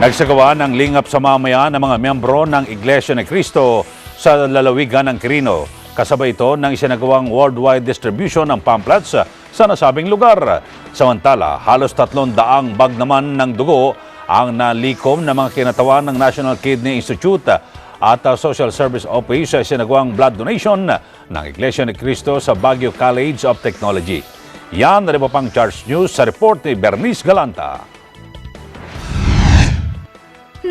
Nagsagawa ng lingap sa mamaya ng mga miyembro ng Iglesia ni Cristo sa lalawigan ng Quirino. Kasabay ito ng isinagawang worldwide distribution ng pamphlets sa nasabing lugar. Samantala, halos tatlong daang bag naman ng dugo ang nalikom ng mga kinatawan ng National Kidney Institute at uh, Social Service Office sa isinagawang blood donation ng Iglesia ni Cristo sa Baguio College of Technology. Yan na rin po pang Charge News sa report ni Bernice Galanta.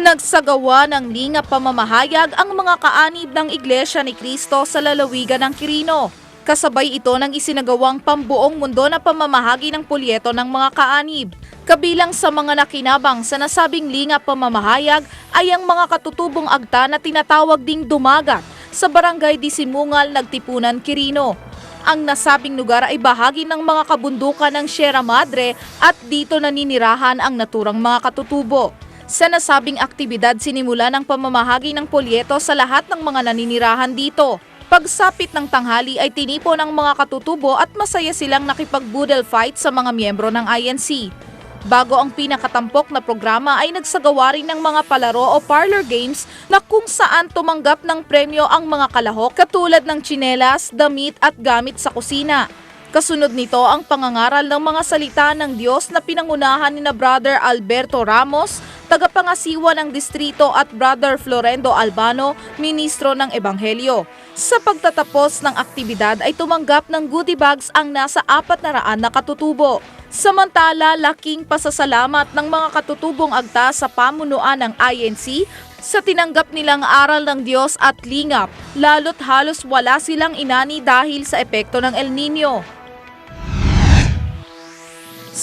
Nagsagawa ng lingap pamamahayag ang mga kaanib ng Iglesia ni Cristo sa lalawigan ng Quirino. Kasabay ito ng isinagawang pambuong mundo na pamamahagi ng pulyeto ng mga kaanib. Kabilang sa mga nakinabang sa nasabing lingap pamamahayag ay ang mga katutubong agta na tinatawag ding dumagat sa barangay Disimungal, Nagtipunan, Quirino. Ang nasabing lugar ay bahagi ng mga kabundukan ng Sierra Madre at dito naninirahan ang naturang mga katutubo. Sa nasabing aktibidad sinimula ng pamamahagi ng polyeto sa lahat ng mga naninirahan dito. Pagsapit ng tanghali ay tinipo ng mga katutubo at masaya silang nakipag-boodle fight sa mga miyembro ng INC. Bago ang pinakatampok na programa ay nagsagawa rin ng mga palaro o parlor games na kung saan tumanggap ng premyo ang mga kalahok katulad ng tsinelas, damit at gamit sa kusina. Kasunod nito ang pangangaral ng mga salita ng Diyos na pinangunahan ni na Brother Alberto Ramos, tagapangasiwa ng distrito at Brother Florendo Albano, ministro ng Ebanghelyo. Sa pagtatapos ng aktibidad ay tumanggap ng goodie bags ang nasa apat na raan na katutubo. Samantala, laking pasasalamat ng mga katutubong agta sa pamunuan ng INC sa tinanggap nilang aral ng Diyos at lingap, lalo't halos wala silang inani dahil sa epekto ng El Nino.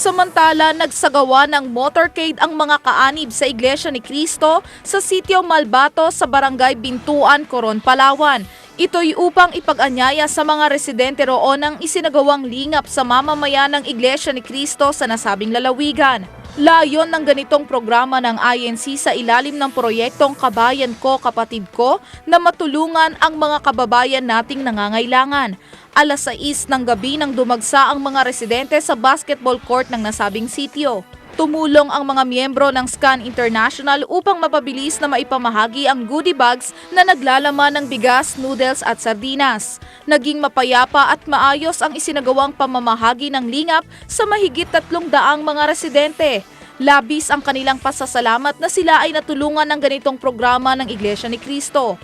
Samantala, nagsagawa ng motorcade ang mga kaanib sa Iglesia ni Cristo sa sitio Malbato sa Barangay Bintuan, Coron, Palawan. Ito'y upang ipag-anyaya sa mga residente roon ang isinagawang lingap sa mamamayan ng Iglesia ni Cristo sa nasabing lalawigan. Layon ng ganitong programa ng INC sa ilalim ng proyektong Kabayan Ko Kapatid Ko na matulungan ang mga kababayan nating nangangailangan. Alas 6 ng gabi nang dumagsa ang mga residente sa basketball court ng nasabing sitio. Tumulong ang mga miyembro ng SCAN International upang mapabilis na maipamahagi ang goodie bags na naglalaman ng bigas, noodles at sardinas. Naging mapayapa at maayos ang isinagawang pamamahagi ng lingap sa mahigit tatlong daang mga residente. Labis ang kanilang pasasalamat na sila ay natulungan ng ganitong programa ng Iglesia ni Cristo.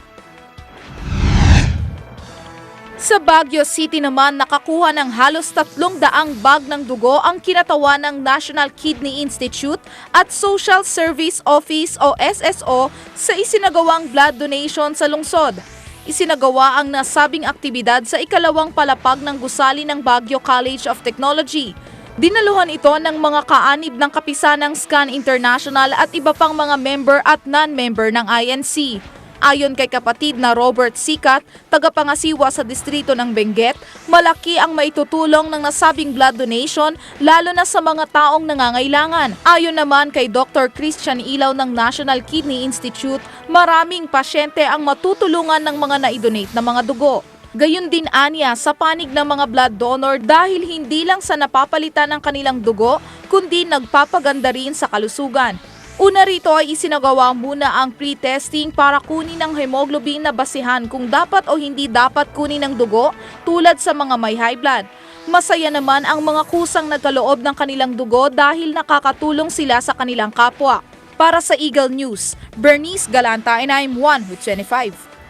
Sa Baguio City naman, nakakuha ng halos tatlong daang bag ng dugo ang kinatawan ng National Kidney Institute at Social Service Office o SSO sa isinagawang blood donation sa lungsod. Isinagawa ang nasabing aktibidad sa ikalawang palapag ng gusali ng Baguio College of Technology. Dinaluhan ito ng mga kaanib ng kapisan ng SCAN International at iba pang mga member at non-member ng INC. Ayon kay kapatid na Robert Sikat, tagapangasiwa sa distrito ng Benguet, malaki ang maitutulong ng nasabing blood donation lalo na sa mga taong nangangailangan. Ayon naman kay Dr. Christian Ilaw ng National Kidney Institute, maraming pasyente ang matutulungan ng mga naidonate na mga dugo. Gayun din anya sa panig ng mga blood donor dahil hindi lang sa napapalitan ng kanilang dugo, kundi nagpapaganda rin sa kalusugan. Una rito ay isinagawa muna ang pre-testing para kunin ang hemoglobin na basihan kung dapat o hindi dapat kunin ng dugo tulad sa mga may high blood. Masaya naman ang mga kusang nagkaloob ng kanilang dugo dahil nakakatulong sila sa kanilang kapwa. Para sa Eagle News, Bernice Galanta and I'm 1 with 25.